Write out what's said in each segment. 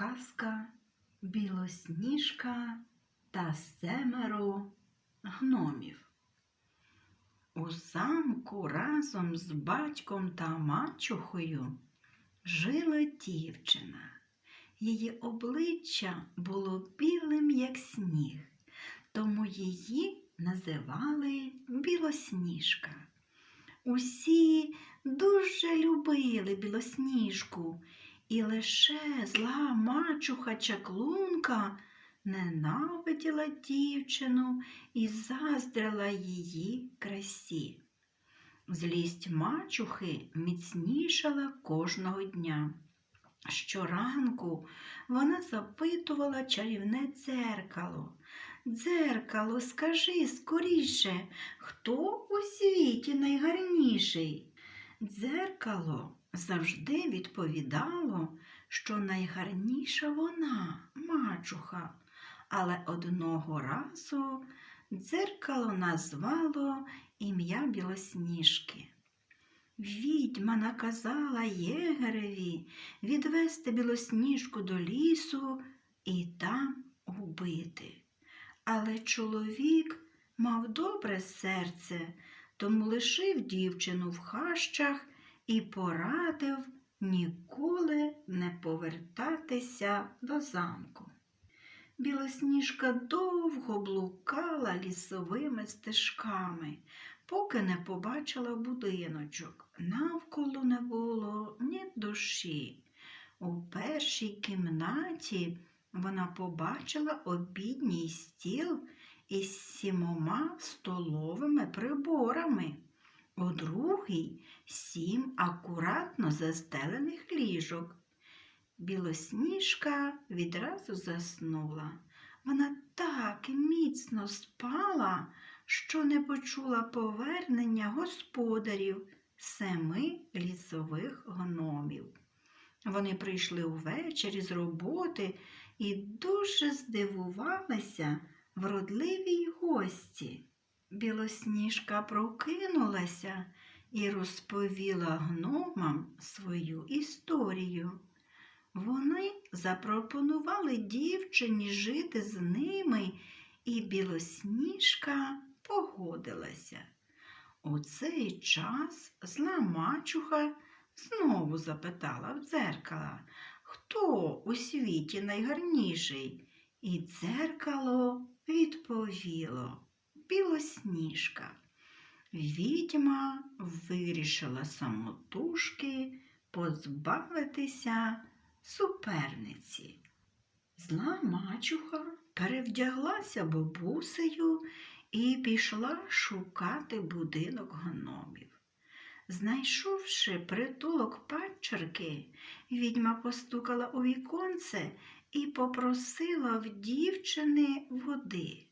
Казка Білосніжка та семеро гномів. У замку разом з батьком та мачухою жила дівчина. Її обличчя було білим, як сніг, тому її називали Білосніжка. Усі дуже любили білосніжку, і лише зла мачуха чаклунка ненавиділа дівчину і заздрила її красі. Злість мачухи міцнішала кожного дня. Щоранку вона запитувала чарівне дзеркало. Дзеркало, скажи скоріше, хто у світі найгарніший? Дзеркало завжди відповідало, що найгарніша вона, мачуха, але одного разу дзеркало назвало ім'я Білосніжки. Відьма наказала єгереві відвести білосніжку до лісу і там убити. Але чоловік мав добре серце, тому лишив дівчину в хащах і порадив ніколи не повертатися до замку. Білосніжка довго блукала лісовими стежками, поки не побачила будиночок. Навколо не було ні душі. У першій кімнаті вона побачила обідній стіл із сімома столовими приборами, у другій сім акуратно застелених ліжок. Білосніжка відразу заснула. Вона так міцно спала, що не почула повернення господарів семи лісових гномів. Вони прийшли увечері з роботи і дуже здивувалися вродливій гості. Білосніжка прокинулася і розповіла гномам свою історію. Вони запропонували дівчині жити з ними, і білосніжка погодилася. У цей час зла мачуха знову запитала в дзеркала, хто у світі найгарніший, і дзеркало відповіло білосніжка. Відьма вирішила самотужки позбавитися суперниці. Зла мачуха перевдяглася бабусею і пішла шукати будинок гномів. Знайшовши притулок падчерки, відьма постукала у віконце і попросила в дівчини води.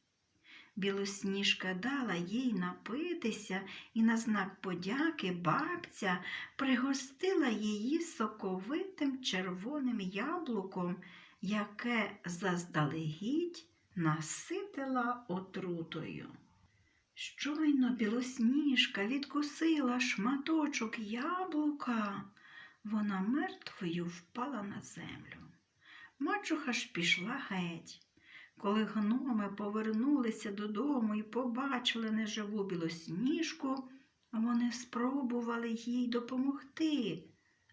Білосніжка дала їй напитися і на знак подяки бабця пригостила її соковитим червоним яблуком, яке заздалегідь наситила отрутою. Щойно білосніжка відкусила шматочок яблука, вона мертвою впала на землю. Мачуха ж пішла геть. Коли гноми повернулися додому і побачили неживу білосніжку, вони спробували їй допомогти,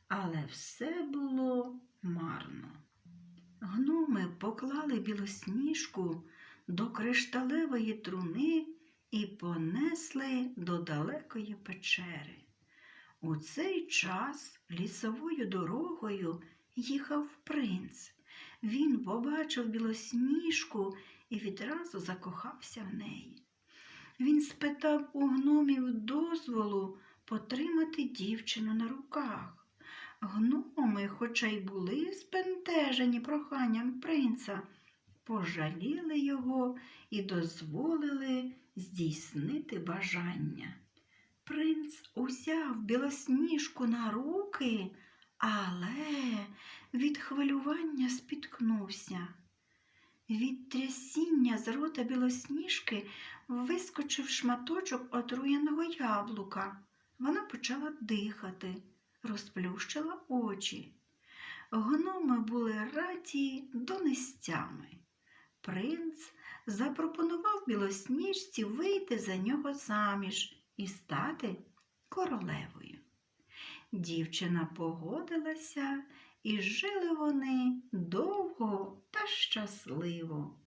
але все було марно. Гноми поклали білосніжку до кришталевої труни і понесли до далекої печери. У цей час лісовою дорогою їхав принц. Він побачив білосніжку і відразу закохався в неї. Він спитав у гномів дозволу потримати дівчину на руках. Гноми, хоча й були збентежені проханням принца, пожаліли його і дозволили здійснити бажання. Принц узяв білосніжку на руки, але від хвилювання спіткнувся. Від трясіння з рота білосніжки вискочив шматочок отруєного яблука. Вона почала дихати, розплющила очі. гноми були раді донестями. Принц запропонував білосніжці вийти за нього заміж і стати королевою. Дівчина погодилася, і жили вони довго та щасливо.